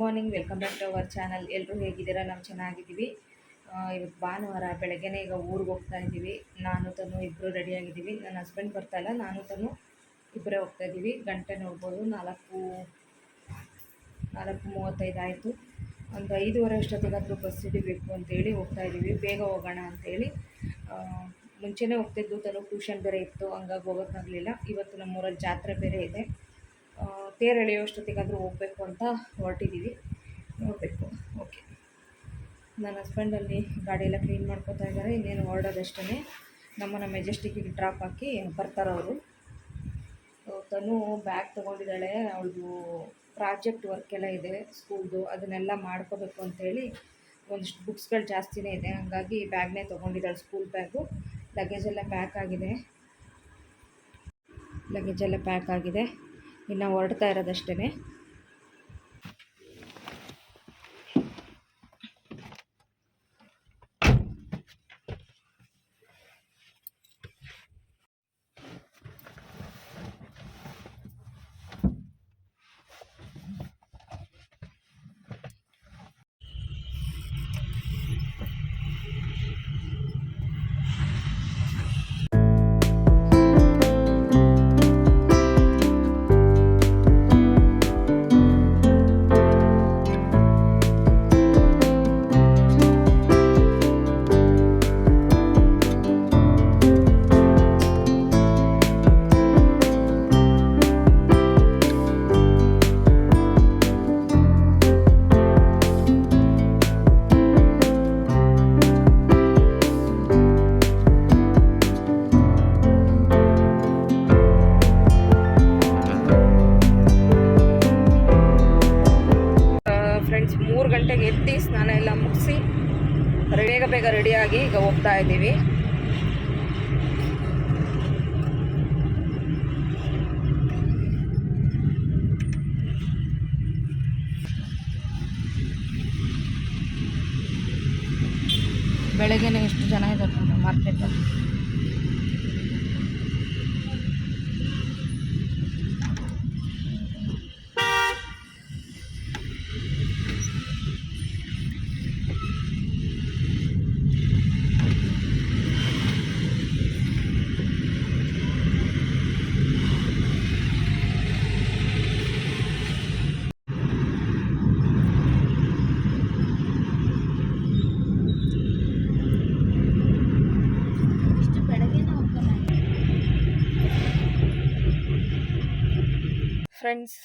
Morning welcome back to our channel ಎಲ್ಲರೂ ಹೇಗಿದ್ದೀರಾ? ನಾವು ಚೆನ್ನಾಗಿದ್ದೀವಿ. ಇವತ್ತು ಭಾನುವಾರ ಬೆಳಗ್ಗೆನೇ ಈಗ ಊರಿಗೆ ಹೋಗ್ತಾ ಇದ್ದೀವಿ. ನಾನು, ತನು ಇಬ್ಬರು ರೆಡಿಯಾಗಿದ್ದೀವಿ ನನ್ನ ಹಸ್ಬೆಂಡ್ ಬರ್ತಾ ಇಲ್ಲ. ನಾನು, ತನು ಇಬ್ಬರೇ ಹೋಗ್ತಾ ಇದ್ದೀವಿ. ಗಂಟೆ ನೋಡ್ಬೋದು. ನಾಲ್ಕು ನಾಲ್ಕು ಮೂವತ್ತೈದು ಆಯಿತು. ಒಂದು ಐದೂವರೆ ಅಷ್ಟೊತ್ತಿಗಾದರೂ ಬಸ್ ಹಿಡಿಬೇಕು ಅಂತೇಳಿ ಹೋಗ್ತಾ ಇದ್ದೀವಿ. ಬೇಗ ಹೋಗೋಣ ಅಂತೇಳಿ ಮುಂಚೆನೇ ಹೋಗ್ತಿದ್ದು. ತನು ಟ್ಯೂಷನ್ ಬೇರೆ ಇತ್ತು. ಹಂಗಾಗಿ ಹೋಗೋಕ್ಕಾಗಲಿಲ್ಲ ಇವತ್ತು ನಮ್ಮೂರಲ್ಲಿ ಜಾತ್ರೆ ಬೇರೆ ಇದೆ. ತೇರು ಎಳೆಯೋಷ್ಟೊತ್ತಿಗಾದರೂ ಹೋಗಬೇಕು ಅಂತ ಹೊರಟಿದ್ದೀವಿ. ನೋಡಬೇಕು. ಓಕೆ. ನನ್ನ ಹಸ್ಬೆಂಡಲ್ಲಿ ಗಾಡಿ ಎಲ್ಲ ಕ್ಲೀನ್ ಮಾಡ್ಕೊತಾ ಇದ್ದಾರೆ. ಇನ್ನೇನು ಹೊರಡೋದಷ್ಟೇ ನಮ್ಮನ್ನು ಮೆಜೆಸ್ಟಿಕ್ಕಿಗೆ ಡ್ರಾಪ್ ಹಾಕಿ ಬರ್ತಾರೆ ಅವರು. ತನು ಬ್ಯಾಗ್ ತೊಗೊಂಡಿದ್ದಾಳೆ. ಅವಳದು ಪ್ರಾಜೆಕ್ಟ್ ವರ್ಕ್ ಎಲ್ಲ ಇದೆ ಸ್ಕೂಲ್ದು ಅದನ್ನೆಲ್ಲ ಮಾಡ್ಕೋಬೇಕು ಅಂತೇಳಿ ಒಂದಿಷ್ಟು ಬುಕ್ಸ್ಗಳು ಜಾಸ್ತಿನೇ ಇದೆ. ಹಾಗಾಗಿ ಬ್ಯಾಗ್ನೇ ತೊಗೊಂಡಿದ್ದಾಳೆ ಸ್ಕೂಲ್ ಬ್ಯಾಗು ಲಗೇಜ್ ಎಲ್ಲ ಪ್ಯಾಕ್ ಆಗಿದೆ. ಲಗೇಜೆಲ್ಲ ಪ್ಯಾಕ್ ಆಗಿದೆ. ಇನ್ನು ಹೊರಡ್ತಾ ಇರೋದಷ್ಟೇ ಈಗ ಹೋಗ್ತಾ ಇದ್ದೀವಿ ಬೆಳಗ್ಗೆನೇ ಎಷ್ಟು ಜನ ಇದ್ದಾರೆ ಮಾರ್ಕೆಟಲ್ಲಿ ಫ್ರೆಂಡ್ಸ್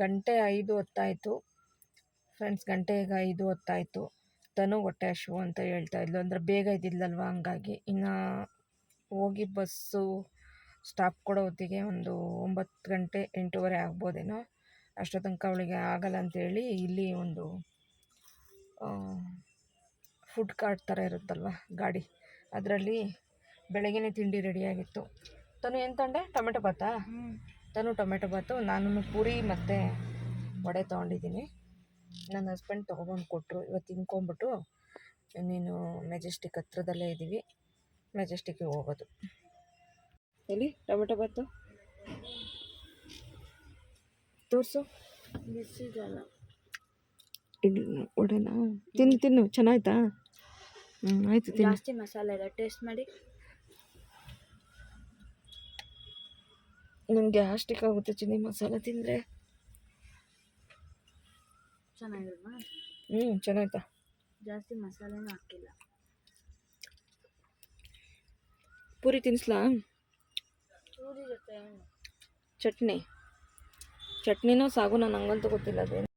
ಗಂಟೆ ಐದು ಹೊತ್ತಾಯಿತು. ಫ್ರೆಂಡ್ಸ್ ಗಂಟೆ ಈಗ ಐದು ಹೊತ್ತಾಯಿತು. ತನು ಹೊಟ್ಟೆ ಹಶು ಅಂತ ಹೇಳ್ತಾ ಇದ್ಲು. ಅಂದರೆ ಬೇಗ ಇದ್ದಿಲ್ಲಲ್ವ ಹಂಗಾಗಿ. ಇನ್ನು ಹೋಗಿ ಬಸ್ಸು ಸ್ಟಾಪ್ ಕೊಡೋ ಹೊತ್ತಿಗೆ ಒಂದು ಒಂಬತ್ತು ಗಂಟೆ, ಎಂಟೂವರೆ ಆಗ್ಬೋದೇನೋ. ಅಷ್ಟೋ ತನಕ ಅವಳಿಗೆ ಆಗಲ್ಲ ಅಂತೇಳಿ ಇಲ್ಲಿ ಒಂದು ಫುಡ್ ಕಾರ್ಟ್ ಥರ ಇರುತ್ತಲ್ವ ಗಾಡಿ. ಅದರಲ್ಲಿ ಬೆಳಗ್ಗೆನೇ ತಿಂಡಿ ರೆಡಿಯಾಗಿತ್ತು ತನು ಏನು ತಂಡೆ ಟೊಮೆಟೊ ಬಾತಾ ತನು ಟೊಮೆಟೊ ಬಾತು ನಾನು ಪೂರಿ ಮತ್ತು ವಡೆ ತೊಗೊಂಡಿದ್ದೀನಿ. ನನ್ನ ಹಸ್ಬೆಂಡ್ ತೊಗೊಬಂದು ಕೊಟ್ಟರು ಇವತ್ತು ತಿನ್ಕೊಂಬಿಟ್ಟು ನೀನು ಮೆಜೆಸ್ಟಿಕ್ ಹತ್ರದಲ್ಲೇ ಇದ್ದೀವಿ ಮೆಜೆಸ್ಟಿಕ್ಕಿಗೆ ಹೋಗೋದು. ಎಲ್ಲಿ? Tomato bath? ತೋರಿಸು. ಇಡ್ಲಿ ವಡೆನಾ? ತಿನ್ನು ತಿನ್ನು. ಚೆನ್ನಾಯ್ತಾ? ಹ್ಞೂ ಆಯಿತು ಜಾಸ್ತಿ ಮಸಾಲೆ ಎಲ್ಲ ಟೇಸ್ಟ್ ಮಾಡಿ. ನನಗೆ ಗ್ಯಾಸ್ಟಿಕ್ ಆಗುತ್ತೆ ಚಿನ್ನಿ ಮಸಾಲೆ ತಿಂದರೆ. ಚೆನ್ನಾಗಿಲ್ವಾ ಹ್ಞೂ ಚೆನ್ನಾಯ್ತಾ ಜಾಸ್ತಿ ಮಸಾಲೆನೂ ಹಾಕಿಲ್ಲ. ಪೂರಿ ತಿನ್ನಿಸ್ಲಾ ಪೂರಿ ಜೊತೆ ಚಟ್ನಿ. ಚಟ್ನಿನೋ ಸಾಗು ನಾನು ಹಂಗಂತೂ ಗೊತ್ತಿಲ್ಲ ಅದೇನು.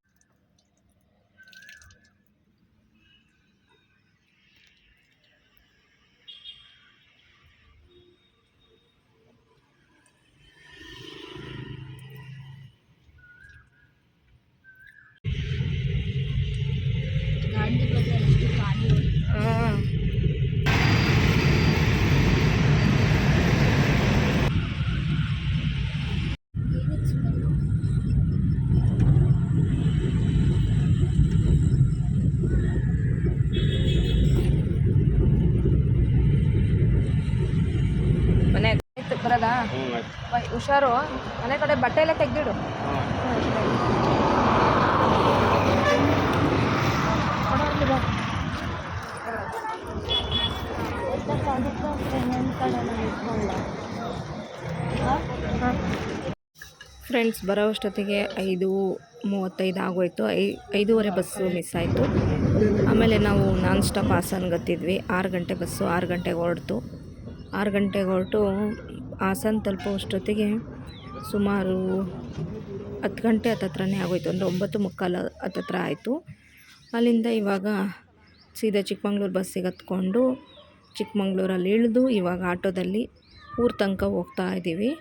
ಹುಷಾರು. ಮನೆ ಕಡೆ ಬಟ್ಟೆ ಎಲ್ಲ ತೆಗ್ದಿಡು. ಫ್ರೆಂಡ್ಸ್ ಬರೋ ಅಷ್ಟೊತ್ತಿಗೆ ಐದು ಮೂವತ್ತೈದು ಆಗೋಯ್ತು. ಐ, ಐದೂವರೆ ಬಸ್ಸು ಮಿಸ್ ಆಯಿತು. ಆಮೇಲೆ ನಾವು ನಾನ್ ಸ್ಟಾಪ್ ಹಾಸನ್ಗೆ ಹತ್ತಿದ್ವಿ ಆರು ಗಂಟೆ ಬಸ್ಸು ಆರು ಗಂಟೆಗೆ ಹೊರಡ್ತು. ಆರು ಗಂಟೆಗೆ ಹೊರಟು ಹಾಸನ ತಲುಪೋ ಅಷ್ಟೊತ್ತಿಗೆ ಸುಮಾರು ಹತ್ತು ಗಂಟೆ ಹತ್ತತ್ರನೇ ಆಗೋಯ್ತು. ಅಂದರೆ ಒಂಬತ್ತು ಮುಕ್ಕಾಲು ಹತ್ತತ್ರ ಆಯಿತು. ಅಲ್ಲಿಂದ ಇವಾಗ ಸೀದಾ ಚಿಕ್ಕಮಂಗ್ಳೂರು ಬಸ್ಸಿಗೆ ಹತ್ಕೊಂಡು ಚಿಕ್ಕಮಂಗ್ಳೂರಲ್ಲಿ ಇಳಿದು ಇವಾಗ ಆಟೋದಲ್ಲಿ ಊರ ತನಕ ಹೋಗ್ತಾ ಇದ್ದೀವಿ.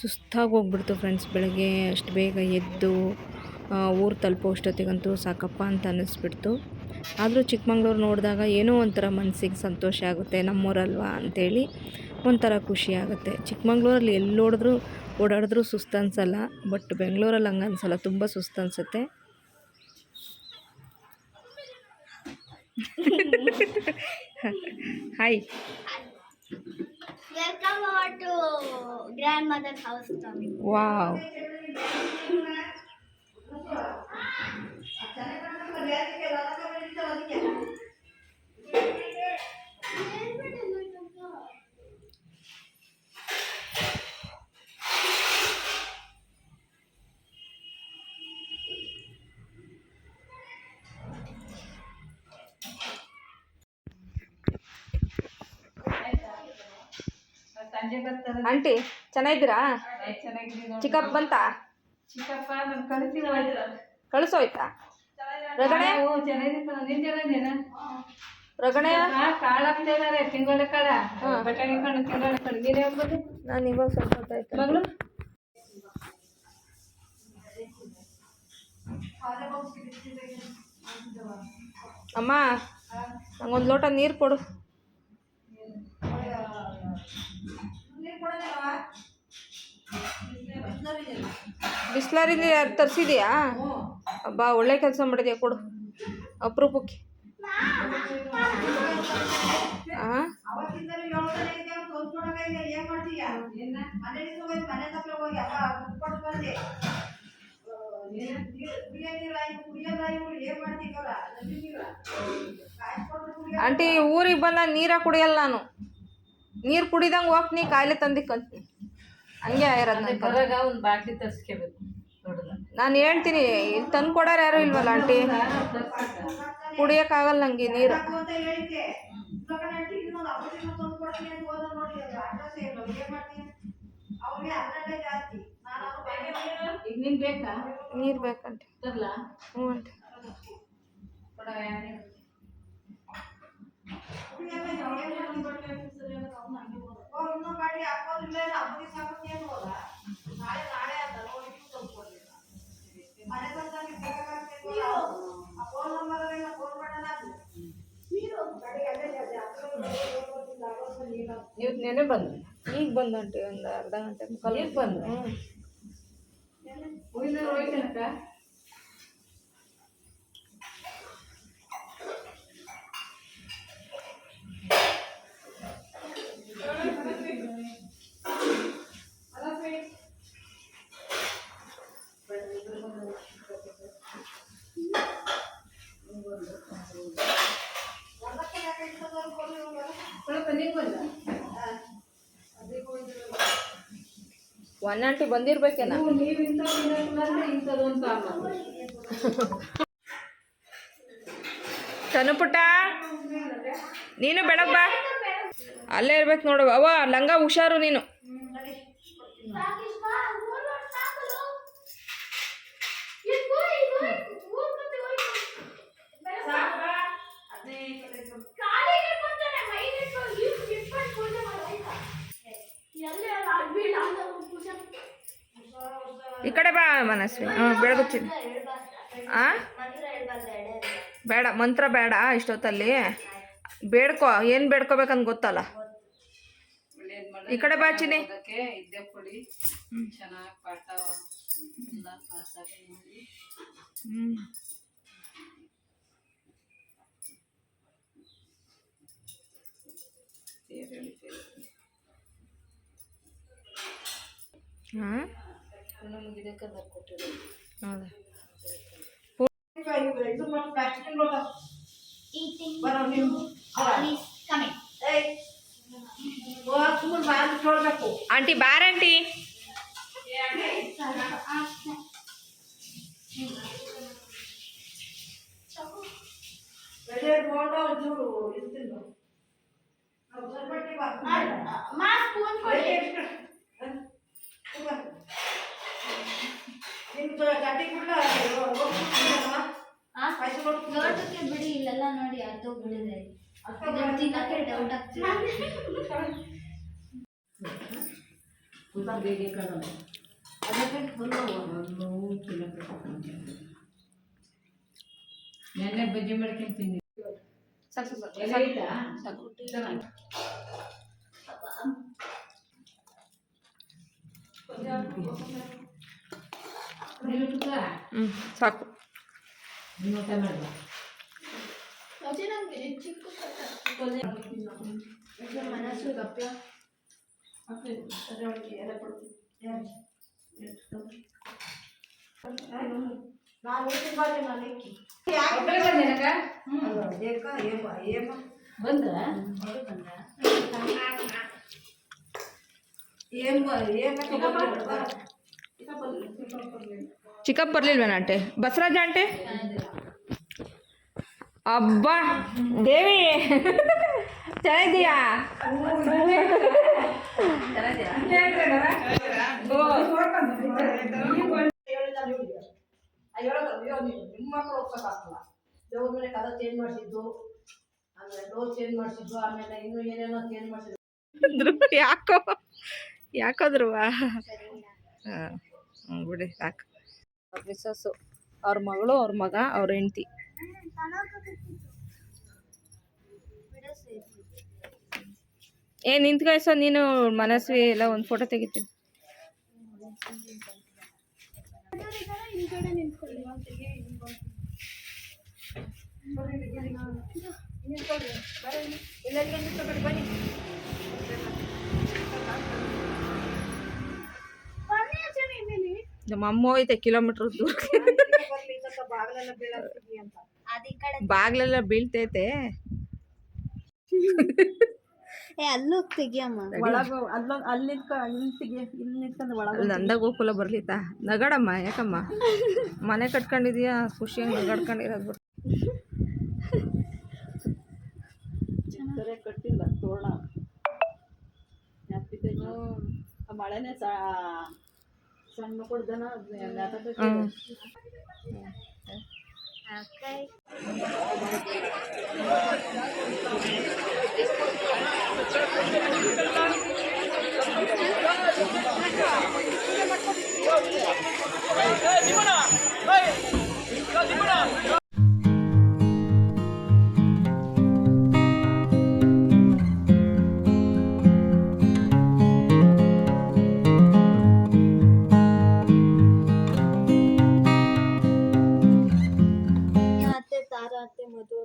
ಸುಸ್ತಾಗಿ ಹೋಗ್ಬಿಡ್ತು ಫ್ರೆಂಡ್ಸ್ ಬೆಳಗ್ಗೆ. ಅಷ್ಟು ಬೇಗ ಎದ್ದು ಊರು ತಲುಪೋ ಅಷ್ಟೊತ್ತಿಗಂತೂ ಸಾಕಪ್ಪ ಅಂತ ಅನ್ನಿಸ್ಬಿಡ್ತು. ಆದರೂ ಚಿಕ್ಕಮಂಗ್ಳೂರು ನೋಡಿದಾಗ ಏನೋ ಒಂಥರ ಮನಸ್ಸಿಗೆ ಸಂತೋಷ ಆಗುತ್ತೆ ನಮ್ಮೂರಲ್ವಾ ಅಂಥೇಳಿ ಒಂಥರ ಖುಷಿ ಆಗುತ್ತೆ ಚಿಕ್ಕಮಂಗ್ಳೂರಲ್ಲಿ ಎಲ್ಲಿ ನೋಡಿದ್ರೂ ಓಡಾಡಿದ್ರೂ ಸುಸ್ತು ಅನ್ಸಲ್ಲ ಬಟ್ ಬೆಂಗಳೂರಲ್ಲಿ ಹಂಗೆ ಅನ್ಸಲ್ಲ ತುಂಬ ಸುಸ್ತು ಅನಿಸುತ್ತೆ. ಹಾಯ್ ವಾವ್ ಆಂಟಿ ಚೆನ್ನಾಗಿದ್ದೀರಾ? ಚಿಕ್ಕಪ್ಪ ಬಂತ? ಕಳಿಸೋಯ್ತಾ ರಗಣೆ ರಗಣೆ ತಿಂಗಳ ಕಾಳ. ಬಟಾಣಿ ಕಾಳು ತಿಂಗಳ ನೀನೇ ನಾನು ಇವಾಗ ಸ್ವಲ್ಪ ಹೊತ್ತಾಯ್ತು ಮಗಳು ಅಮ್ಮ ನಂಗೊಂದು ಲೋಟ ನೀರು ಕೊಡು. ಬಿಸ್ಲರಿಲಿ ತರಿಸಿದ್ಯಾ? ಬಾ ಒಳ್ಳೆ ಕೆಲಸ ಮಾಡಿದ್ಯಾ ಕೊಡು. ಅಪರೂಪಕ್ಕೆ. ಹಾಂ ಆಂಟಿ, ಊರಿಗೆ ಬಂದ ನೀರ ಕುಡಿಯಲ್ಲ ನಾನು. ನೀರು ಕುಡಿದಂಗೆ ಕಾಯಿಲೆ ಹಂಗೆ ಆಗಿರೋದು ನನ್ನ ಕಥೆ. ಬರಾಗ ಒಂದು ಬಾಟ್ಲಿ ತರ್ಸ್ಕೋಬೇಕು ನಾನು ಹೇಳ್ತೀನಿ ಇಲ್ಲಿ ತಂದು ಕೊಡೋರು ಯಾರು ಇಲ್ವಲ್ಲ ಆಂಟಿ? ಕುಡಿಯೋಕ್ಕಾಗಲ್ಲ ನನಗೆ ನೀರು. ಕೊಡವ ಯಾರು ನೀವು ನೆನೆ ಬಂದು ಈಗ ಬಂದು ಒಂದು ಅರ್ಧ ಗಂಟೆ ಈಗ ಬಂದು ಒನ್ ಆಂಟಿ ಬಂದಿರ್ಬೇಕೇನ ಪುಟ್ಟ ನೀನು ಬೆಳಗ್ಗೆ ಬಾ. ಅಲ್ಲೇ ಇರ್ಬೇಕು ನೋಡು. ಅವ ಲಂಗ ಹುಷಾರು ನೀನು. ಈ ಕಡೆ ಬಾ ಮನಸ್ವಿ. ಹಾಂ ಬೆಳಗುತ್ತೀನಿ ಆ? ಬೇಡ ಮಂತ್ರ ಬೇಡ ಇಷ್ಟೊತ್ತಲ್ಲಿ. ಬೇಡ್ಕೊ ಏನು ಬೇಡ್ಕೋಬೇಕಂತ ಗೊತ್ತಲ್ಲ? ಈ ಕಡೆ ಬಾ ಚಿನಿ ಅದಕ್ಕೆ ಹೌದಾ? ಲೋಟಕ್ಕೆ ಬಿಡಿ ಇಲ್ಲೆಲ್ಲ ನೋಡಿ ಅದು ಬಿಡಿದೆ ತಿನ್ನಕ್ಕೆ ಡೌಟ್ ಆಗ್ತಿದೆ. ನೆನ್ನೆ ಬಜ್ಜಿ ಮಾಡ್ಕೊಂಡು ತಿಂದಿ ಸಾಕು ಸಾಕು ಸಾಕು ಐತಾ? ಸಾಕು ನೀನು ಪುಟ್ಟ, ಹ್ಞೂ ಸಾಕು ನೀನು ಊಟ ಮಾಡ್ದ ಚಿಕ್ಕಪ್ಪ ಬರ್ಲಿಲ್ವೇನ ಆಂಟೆ? ಬಸವರಾಜ ಆಂಟೆ? ಅಬ್ಬ ದೇವಿ! ಚೆನ್ನಾಗಿದ್ದೀಯಾ? ನಿಮ್ಮ ಮಕ್ಕಳು ದೇವ್ರ ಮೇಲೆ ಕದ ಚೇಂಜ್ ಮಾಡಿಸಿದ್ದು ಆಮೇಲೆ ಡೋರ್ ಚೇಂಜ್ ಮಾಡಿಸಿದ್ದು ಆಮೇಲೆ ಇನ್ನೂ ಏನೇನೋ ಚೇಂಜ್ ಮಾಡಿಸಿದ್ದು ಯಾಕೋ ಯಾಕೋ ಹ. ಬಿಡಿ ಸಾಕು. ಅವ್ರ ಮಿಸ್ಸಸ್ಸು ಅವ್ರ ಮಗಳು ಅವ್ರ ಮಗ ಅವ್ರ ಹೆಂಡತಿ. ಏ ನಿಂತ್ಕಾಯ್ಸೋ ನೀನು ಮನಸ್ವಿ ಎಲ್ಲ ಒಂದು ಫೋಟೋ ತೆಗಿತೀನಿ. ನಮ್ಮ ಅಮ್ಮ ಹೋಯ್ತೆ ಕಿಲೋಮೀಟ್ರ್ ದೂರ ಬಾಗ್ಲೆಲ್ಲ ಬೀಳ್ತೈತೆ. ಏ ಅಲ್ಲೂ ತೆಗಿಯಮ್ಮ. ಒಳಗ ಅಲ್ಲ ಅಲ್ಲಿ ನಿಂತ್ಕ ಅಲ್ಲಿ ನಿಂತಿಗೆ ಇಲ್ಲಿ ನಿಂತ್ಕೊಂಡು ಒಳಗ ಅಲ್ಲಿ ನಂದ ಗೋಕುಲ ಬರ್ಲಿತಾ ನಗಡಮ್ಮ ಯಾಕಮ್ಮ? ಮನೆ ಕಟ್ಕೊಂಡಿದೀಯಾ? ಖುಷಿಯಾಗಿ ನಗಾಡ್ಕೊಂಡಿರೋದು ಕಟ್ಟಿಲ್ಲ ತೋರಣ. ಮಳೆನೇ ಸಣ್ಣ దిగునా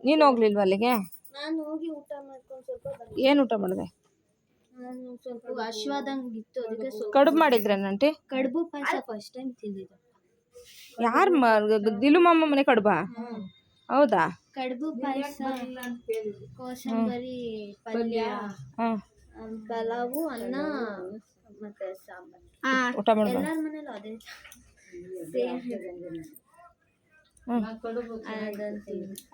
ನೀನು ಹೋಗ್ಲಿಲ್ವ ಅಲ್ಲಿಗೆ? ನಾನು ಹೋಗಿ ಊಟ ಮಾಡ್ಕೊಂಡು ಸ್ವಲ್ಪ ಬಂದೆ. ಏನು ಊಟ ಮಾಡಿದೆ? ನಾನು ಸ್ವಲ್ಪ ಅಶ್ವಾದಂಗಿತ್ತು ಅದಕ್ಕೆ ಸ್ವಲ್ಪ ಕಡುಬು ಕಡುಬು ಪಾಯಸ ಫಸ್ಟ್ ಟೈಮ್ ತಿಂದಿದ್ದು. ಯಾರು ದಿಲು ಮಾಮ ಮನೆ ಕಡುಬಾ? ಹೌದಾ? ಕಡುಬು ಪಾಯಸ ಕೋಸಂಬರಿ ಪಲ್ಯ ಹಾಂ. ಆಮ್, ಪಲಾವು ಅನ್ನ ಮತ್ತೆ ಸಾಂಬಾರ್. ಊಟ ಮಾಡ್ಬಾ. ಎಲ್ಲಾರ ಮನೇಲೂ ಅದೇ. ಸೇಮ್.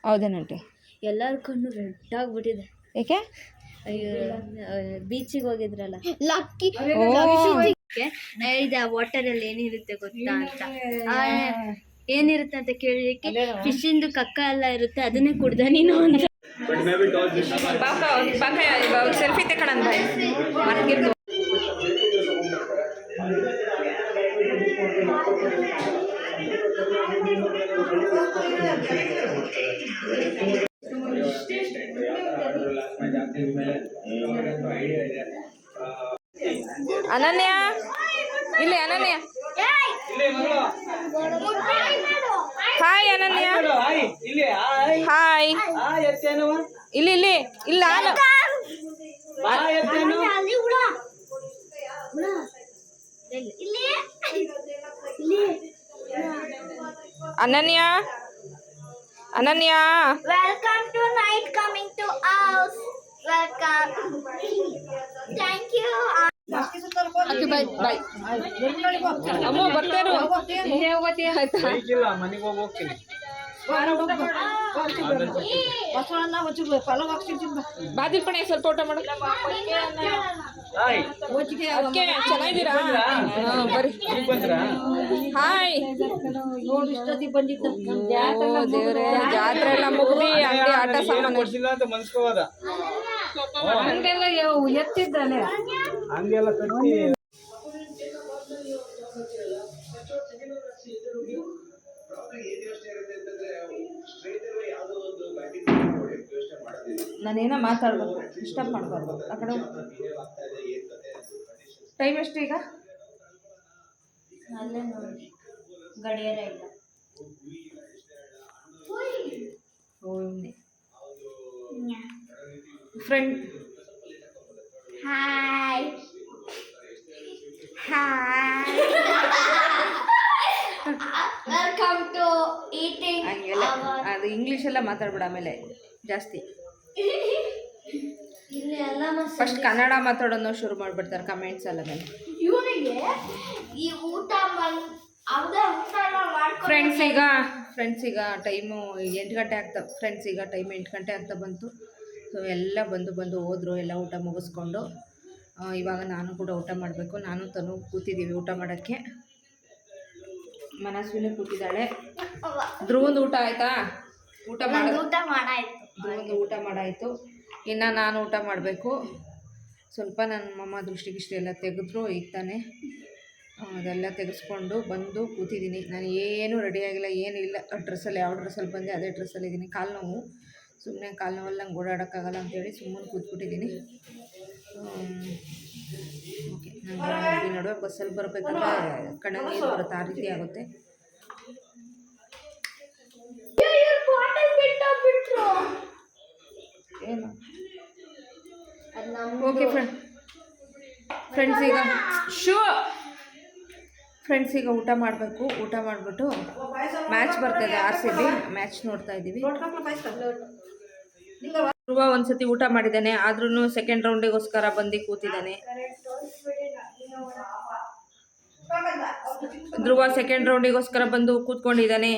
ಹೌದೇನಂಟಿ? ಎಲ್ಲಾರ ಕಣ್ಣು ರೆಡ್ ಆಗ್ಬಿಟ್ಟಿದೆ ಏಕೆ? ಅಯ್ಯೋ ಬೀಚಿಗೆ ಹೋಗಿದ್ರಲ್ಲ. ಲಕ್ಕಿ ಇದೆ ವಾಟರ್ ಅಲ್ಲಿ ಏನಿರುತ್ತೆ ಗೊತ್ತಾ ಅಂತ. ಏನಿರುತ್ತೆ ಅಂತ ಕೇಳಿದಕ್ಕೆ ಫಿಶ್ ಇಂದು ಕಕ್ಕ ಎಲ್ಲ ಇರುತ್ತೆ ಅದನ್ನೇ ಕುಡ್ದ ನೀನು ಅಂತ. ಸೆಲ್ಫಿ ತಗೊಳನ್ ಬಾಯ್ ಮರ್ಗಿರ್ದು ಅನನ್ಯ? ಇಲ್ಲಿ ಅನನ್ಯ. ಹಾಯ್ ಅನನ್ಯ. ಹಾಯ್ ಇಲ್ಲಿ ಇಲ್ಲಿ ಇಲ್ಲ ನಾನು Ananya? Ananya? Welcome to night coming to house welcome thank you bye bye ಅಮ್ಮ ಬರ್ತೇನು? ಬೈಕಿಲ್ಲ ಮನೆಗೆ ಹೋಗಿ ಹೋಗ್ತೀನಿ. ಬಸವಣ್ಣ ಒಂಚೂರು ಪಲಾವ್ ಹಾಕ್ಸಿರ್ತೀನಿ ಬಾ. ಬಾದಿಲ್ ಕಣೆ ಸ್ವಲ್ಪ ಊಟ ಮಾಡು ಅದಕ್ಕೆ ಚೆನ್ನಾಗಿದ್ದೀರಾ ಬರ್ರಿ ಹಾಯ್ ದೇವ್ರೆ ಜಾತ್ರೆ ಎಲ್ಲ ಮುಗಿದು ಆಟ ಸಾಮಾನು ಎತ್ತಿದ್ದಲೆ ಹಂಗೆಲ್ಲ ಕಟ್ಟಿ ನಾನೇನೋ ಮಾತಾಡ್ಬೋದು ಡಿಸ್ಟರ್ಬ್ ಮಾಡಬಾರ್ದು. ಆ ಕಡೆ ಟೈಮ್ ಎಷ್ಟು ಈಗ? ಅಲ್ಲೇ ನೋಡಿ. ಗಡಿಯಾರ ಇಲ್ಲ. Friend hi hi welcome to eating ಅದು ಇಂಗ್ಲೀಷ್ ಎಲ್ಲ ಮಾತಾಡ್ಬೇಡ ಆಮೇಲೆ ಜಾಸ್ತಿ. ಫಸ್ಟ್ ಕನ್ನಡ ಮಾತಾಡೋಣ ಶುರು ಮಾಡ್ಬಿಡ್ತಾರೆ ಕಮೆಂಟ್ಸ್ ಎಲ್ಲ ಇವನಿಗೆ ಈ ಊಟ ಫ್ರೆಂಡ್ಸ್ ಈಗ ಫ್ರೆಂಡ್ಸ್ ಈಗ ಟೈಮು ಎಂಟು ಗಂಟೆ ಆಗ್ತಾ ಫ್ರೆಂಡ್ಸ್ ಈಗ ಟೈಮ್ ಎಂಟು ಗಂಟೆ ಆಗ್ತಾ ಬಂತು. ಸೊ ಎಲ್ಲ ಬಂದು ಬಂದು ಹೋದರು ಎಲ್ಲ ಊಟ ಮುಗಿಸ್ಕೊಂಡು. ಇವಾಗ ನಾನು ಕೂಡ ಊಟ ಮಾಡಬೇಕು. ನಾನು ತನು ಕೂತಿದ್ದೀವಿ ಊಟ ಮಾಡೋಕ್ಕೆ. ಮನಸ್ವಿನೇ ಕೂತಿದ್ದಾಳೆ. ಧ್ರುವಂದು ಊಟ ಆಯ್ತಾ? ಊಟ ಮಾಡ ಊಟ ಮಾಡಾಯ್ತು. ಧ್ರುವಂದು ಊಟ ಮಾಡಾಯಿತು. ಇನ್ನು ನಾನು ಊಟ ಮಾಡಬೇಕು. ಸ್ವಲ್ಪ ನನ್ನ ಮಮ್ಮ ದೃಷ್ಟಿಗಿಷ್ಟು ಎಲ್ಲ ತೆಗೆದ್ರು ಈಗ ತಾನೇ ಅದೆಲ್ಲ ತೆಗೆಸ್ಕೊಂಡು ಬಂದು ಕೂತಿದ್ದೀನಿ. ನಾನು ಏನೂ ರೆಡಿಯಾಗಿಲ್ಲ ಏನಿಲ್ಲ ಡ್ರೆಸ್ಸಲ್ಲಿ ಯಾವ ಡ್ರೆಸ್ಸಲ್ಲಿ ಬಂದೆ ಅದೇ ಡ್ರೆಸ್ಸಲ್ಲಿ ಇದ್ದೀನಿ. ಕಾಲು ನೋವು. ಸುಮ್ಮನೆ ಕಾಲು ನೋವಲ್ಲಿ ನಂಗೆ ಓಡಾಡೋಕ್ಕಾಗಲ್ಲ ಅಂತೇಳಿ ಸುಮ್ಮನೆ ಕೂತ್ಬಿಟ್ಟಿದ್ದೀನಿ. ಓಕೆ. ನಾನು ನಡುವೆ ಬಸ್ಸಲ್ಲಿ ಬರಬೇಕಂದ್ರೆ ನೀರು ಬರುತ್ತೆ ಆ ರೀತಿ ಆಗುತ್ತೆ. ಏನು? ಓಕೆ ಫ್ರೆಂಡ್ ಫ್ರೆಂಡ್ಸ್ ಈಗ ಶೂ ಫ್ರೆಂಡ್ಸ್ ಈಗ ಊಟ ಮಾಡಬೇಕು ಊಟ ಮಾಡಿಬಿಟ್ಟು ಮ್ಯಾಚ್ ಬರ್ತಾಯಿದೆ ಆರ್ ಸಿ ಬಿ. ಮ್ಯಾಚ್ ನೋಡ್ತಾ ಇದ್ದೀವಿ. ಧ್ರುವ ಒಂದ್ಸತಿ ಊಟ ಮಾಡಿದ್ದಾನೆ ಆದ್ರೂ ಸೆಕೆಂಡ್ ರೌಂಡಿಗೋಸ್ಕರ ಬಂದು ಕೂತಿದ್ದಾನೆ. ಧ್ರುವ ಸೆಕೆಂಡ್ ರೌಂಡಿಗೋಸ್ಕರ ಬಂದು ಕೂತ್ಕೊಂಡಿದ್ದಾನೆ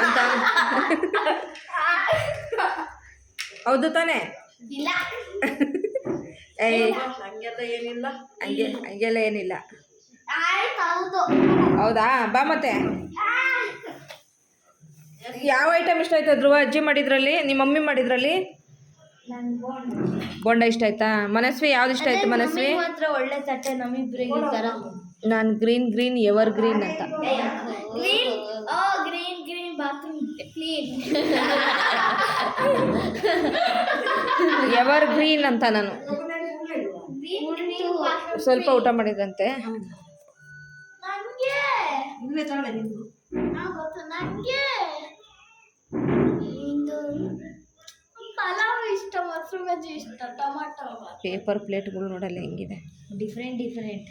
ಅಂತ. ಹೌದು ತಾನೇ? ಹಂಗೆಲ್ಲ ಏನಿಲ್ಲ. ಹಂಗೆ ಹಂಗೆಲ್ಲ ಏನಿಲ್ಲ. ಹೌದಾ. ಬಾ ಮತ್ತೆ. ಯಾವ ಐಟಮ್ ಇಷ್ಟ ಆಯ್ತಾ ಧ್ರುವ? ಅಜ್ಜಿ ಮಾಡಿದ್ರಲ್ಲಿ? ನಿಮ್ಮ ಮಮ್ಮಿ ಮಾಡಿದ್ರಲ್ಲಿ? ಬೋಂಡ. ಇಷ್ಟ ಆಯ್ತಾ? ಮನಸ್ವಿ ಯಾವ್ದು ಇಷ್ಟ ಆಯ್ತು ಮನಸ್ವಿ? ಒಳ್ಳೆ ತಟ್ಟೆ ನಾನು ಗ್ರೀನ್ ಗ್ರೀನ್ ಎವರ್ ಗ್ರೀನ್ ಅಂತ. Green oh green green bathroom. Clean. Evergreen ಅಂತ ನಾನು. ಸ್ವಲ್ಪ ಊಟ ಮಾಡಿದಂತೆ. ಪೇಪರ್ ಪ್ಲೇಟ್ಗಳು ನೋಡಲ್ಲ ಹೆಂಗಿದೆ. Different different